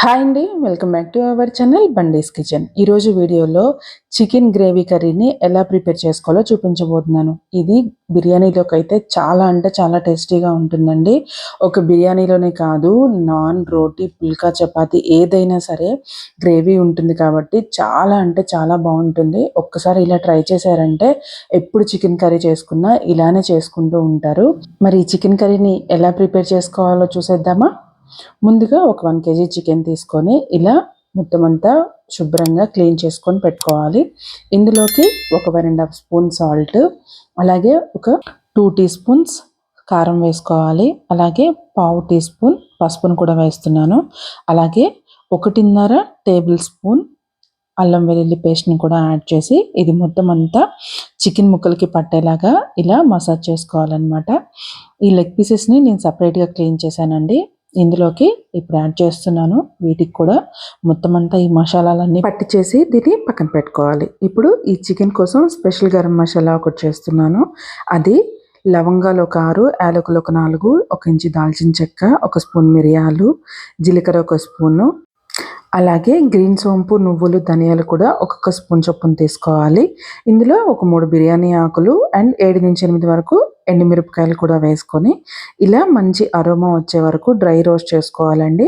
Hi అండి welcome back to our channel Bandi's kitchen. ఈరోజు వీడియోలో చికెన్ గ్రేవీ కర్రీని ఎలా ప్రిపేర్ చేసుకోవాలో చూపించబోతున్నాను. ఇది బిర్యానీలోకి అయితే చాలా అంటే చాలా టేస్టీగా ఉంటుందండి. ఒక బిర్యానీలోనే కాదు నాన్ రోటీ పుల్కా చపాతి ఏదైనా సరే గ్రేవీ ఉంటుంది కాబట్టి చాలా అంటే చాలా బాగుంటుంది. ఒక్కసారి ఇలా ట్రై చేశారంటే ఎప్పుడు చికెన్ కర్రీ చేసుకున్నా ఇలానే చేసుకుంటూ ఉంటారు. మరి చికెన్ కర్రీని ఎలా ప్రిపేర్ చేసుకోవాలో చూసేద్దామా? ముందుగా ఒక వన్ కేజీ చికెన్ తీసుకొని ఇలా మొత్తం అంతా శుభ్రంగా క్లీన్ చేసుకొని పెట్టుకోవాలి. ఇందులోకి ఒక one and half spoon salt అలాగే ఒక టూ టీ స్పూన్స్ కారం వేసుకోవాలి. అలాగే పావు టీ స్పూన్ పసుపును కూడా వేస్తున్నాను. అలాగే ఒకటిన్నర టేబుల్ స్పూన్ అల్లం వెల్లుల్లి పేస్ట్ని కూడా యాడ్ చేసి ఇది మొత్తం అంతా చికెన్ ముక్కలకి పట్టేలాగా ఇలా మసాజ్ చేసుకోవాలన్నమాట. ఈ లెగ్ పీసెస్ని నేను సపరేట్గా క్లీన్ చేశానండి. ఇందులోకి ఇప్పుడు యాడ్ చేస్తున్నాను. వీటికి కూడా మొత్తం అంతా ఈ మసాలాలన్నీ పట్టి చేసి దీన్ని పక్కన పెట్టుకోవాలి. ఇప్పుడు ఈ చికెన్ కోసం స్పెషల్ గరం మసాలా ఒకటి చేస్తున్నాను. అది లవంగాలు ఒక ఆరు యాలకులు ఒక నాలుగు ఒక ఇంచి దాల్చిన చెక్క ఒక స్పూన్ మిరియాలు జీలకర్ర ఒక స్పూను అలాగే గ్రీన్ సోంపు నువ్వులు ధనియాలు కూడా ఒక్కొక్క స్పూన్ చొప్పున తీసుకోవాలి. ఇందులో ఒక మూడు బిర్యానీ ఆకులు అండ్ ఏడు నుంచి ఎనిమిది వరకు ఎండుమిరపకాయలు కూడా వేసుకొని ఇలా మంచి అరోమా వచ్చే వరకు డ్రై రోస్ట్ చేసుకోవాలండి.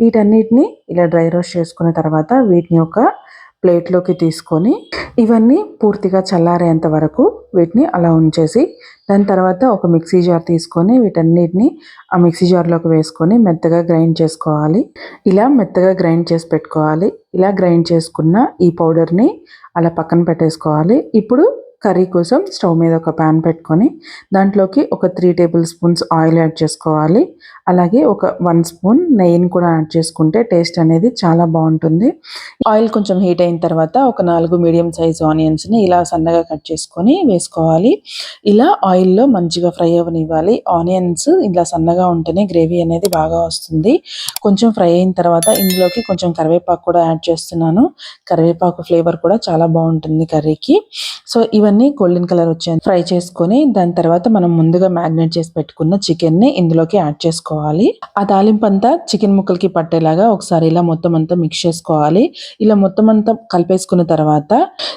వీటన్నిటిని ఇలా డ్రై రోస్ట్ చేసుకున్న తర్వాత వీటిని ఒక ప్లేట్లోకి తీసుకొని ఇవన్నీ పూర్తిగా చల్లారేంత వరకు వీటిని అలా ఉంచేసి దాని తర్వాత ఒక మిక్సీ జార్ తీసుకొని వీటన్నిటిని ఆ మిక్సీ జార్లోకి వేసుకొని మెత్తగా గ్రైండ్ చేసుకోవాలి. ఇలా మెత్తగా గ్రైండ్ చేసి పెట్టుకోవాలి. ఇలా గ్రైండ్ చేసుకున్న ఈ పౌడర్ని అలా పక్కన పెట్టేసుకోవాలి. ఇప్పుడు కర్రీ కోసం స్టవ్ మీద ఒక ప్యాన్ పెట్టుకొని దాంట్లోకి ఒక three tablespoons oil add చేసుకోవాలి. అలాగే ఒక వన్ స్పూన్ నెయ్యిని కూడా యాడ్ చేసుకుంటే టేస్ట్ అనేది చాలా బాగుంటుంది. ఆయిల్ కొంచెం హీట్ అయిన తర్వాత ఒక నాలుగు మీడియం సైజ్ ఆనియన్స్ని ఇలా సన్నగా కట్ చేసుకొని వేసుకోవాలి. ఇలా ఆయిల్లో మంచిగా ఫ్రై అవ్వనివ్వాలి ఆనియన్స్ ఇలా సన్నగా ఉంటేనే గ్రేవీ అనేది బాగా వస్తుంది. కొంచెం ఫ్రై అయిన తర్వాత ఇందులోకి కొంచెం కరివేపాకు కూడా యాడ్ చేస్తున్నాను. కరివేపాకు ఫ్లేవర్ కూడా చాలా బాగుంటుంది కర్రీకి. సో ఇవన్నీ గోల్డెన్ కలర్ వచ్చే ఫ్రై చేసుకొని దాని తర్వాత మనం ముందుగా మ్యారినేట్ చేసి పెట్టుకున్న చికెన్ని ఇందులోకి యాడ్ చేసుకోవాలి. ఆ తాలింపు అంతా చికెన్ ముక్కలకి పట్టేలాగా ఒకసారి ఇలా మొత్తం అంతా మిక్స్ చేసుకోవాలి. ఇలా మొత్తం అంతా కలిపేసుకున్న తర్వాత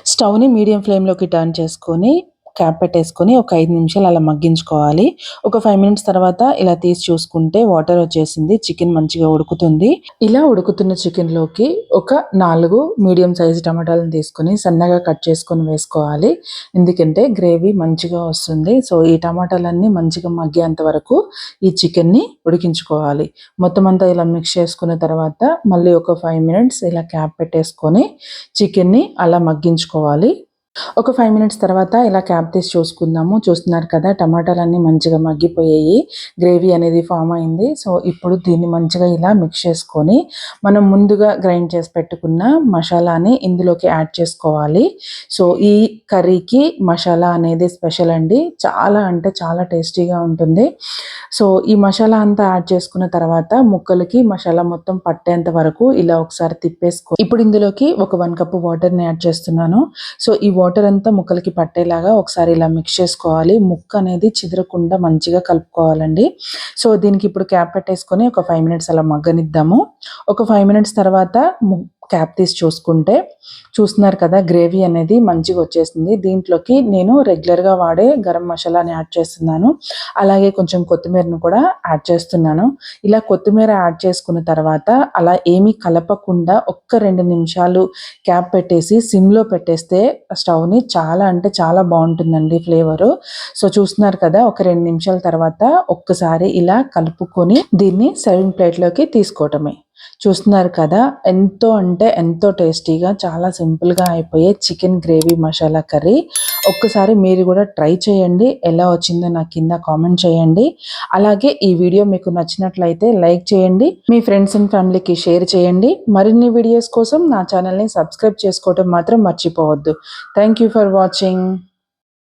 స్టవ్ని మీడియం ఫ్లేమ్లోకి టర్న్ చేసుకొని క్యాప్ పెట్టేసుకొని ఒక ఐదు నిమిషాలు అలా మగ్గించుకోవాలి. ఒక ఫైవ్ మినిట్స్ తర్వాత ఇలా తీసి చూసుకుంటే వాటర్ వచ్చేసింది. చికెన్ మంచిగా ఉడుకుతుంది. ఇలా ఉడుకుతున్న చికెన్లోకి ఒక నాలుగు మీడియం సైజు టమాటాలను తీసుకొని సన్నగా కట్ చేసుకొని వేసుకోవాలి. ఎందుకంటే గ్రేవీ మంచిగా వస్తుంది. సో ఈ టమాటాలన్నీ మంచిగా మగ్గేంత వరకు ఈ చికెన్ని ఉడికించుకోవాలి. మొత్తం అంతా ఇలా మిక్స్ చేసుకున్న తర్వాత మళ్ళీ ఒక ఫైవ్ మినిట్స్ ఇలా క్యాప్ పెట్టేసుకొని చికెన్ని అలా మగ్గించుకోవాలి. ఒక ఫైవ్ మినిట్స్ తర్వాత ఇలా క్యాప్ తీసి చూసుకుందాము. చూస్తున్నారు కదా టమాటాలన్నీ మంచిగా మగ్గిపోయాయి. గ్రేవీ అనేది ఫామ్ అయింది. సో ఇప్పుడు దీన్ని మంచిగా ఇలా మిక్స్ చేసుకొని మనం ముందుగా గ్రైండ్ చేసి పెట్టుకున్న మసాలాని ఇందులోకి యాడ్ చేసుకోవాలి. సో ఈ కర్రీకి మసాలా అనేది స్పెషల్ అండి. చాలా అంటే చాలా టేస్టీగా ఉంటుంది. సో ఈ మసాలా అంతా యాడ్ చేసుకున్న తర్వాత ముక్కలకి మసాలా మొత్తం పట్టేంత వరకు ఇలా ఒకసారి తిప్పేసుకో. ఇప్పుడు ఇందులోకి ఒక వన్ కప్ వాటర్ని యాడ్ చేస్తున్నాను. సో ఈ వాటర్ అంతా ముక్కలకి పట్టేలాగా ఒకసారి ఇలా మిక్స్ చేసుకోవాలి. ముక్క అనేది చిదరకుండా మంచిగా కలుపుకోవాలండి. సో దీనికి ఇప్పుడు క్యాప్ పెట్టేసుకొని ఒక ఫైవ్ మినిట్స్ అలా మగ్గనిద్దాము. ఒక ఫైవ్ మినిట్స్ తర్వాత క్యాప్ తీసి చూసుకుంటే చూస్తున్నారు కదా గ్రేవీ అనేది మంచిగా వచ్చేసింది. దీంట్లోకి నేను రెగ్యులర్గా వాడే గరం మసాలాని యాడ్ చేస్తున్నాను. అలాగే కొంచెం కొత్తిమీరను కూడా యాడ్ చేస్తున్నాను. ఇలా కొత్తిమీర యాడ్ చేసుకున్న తర్వాత అలా ఏమీ కలపకుండా ఒక్క రెండు నిమిషాలు క్యాప్ పెట్టేసి సిమ్లో పెట్టేస్తే స్టవ్ని చాలా అంటే చాలా బాగుంటుందండి ఫ్లేవరు. సో చూస్తున్నారు కదా ఒక రెండు నిమిషాల తర్వాత ఒక్కసారి ఇలా కలుపుకొని దీన్ని సర్వింగ్ ప్లేట్లోకి తీసుకోవటమే. చూస్తున్నారు కదా ఎంతో అంటే ఎంతో టేస్టీగా చాలా సింపుల్గా అయిపోయే చికెన్ గ్రేవీ మసాలా కర్రీ. ఒక్కసారి మీరు కూడా ట్రై చేయండి. ఎలా వచ్చిందో నా కింద కామెంట్ చేయండి. అలాగే ఈ వీడియో మీకు నచ్చినట్లయితే లైక్ చేయండి. మీ ఫ్రెండ్స్ అండ్ ఫ్యామిలీకి షేర్ చేయండి. మరిన్ని వీడియోస్ కోసం నా ఛానల్ని సబ్స్క్రైబ్ చేసుకోవటం మాత్రం మర్చిపోవద్దు. Thank you for watching.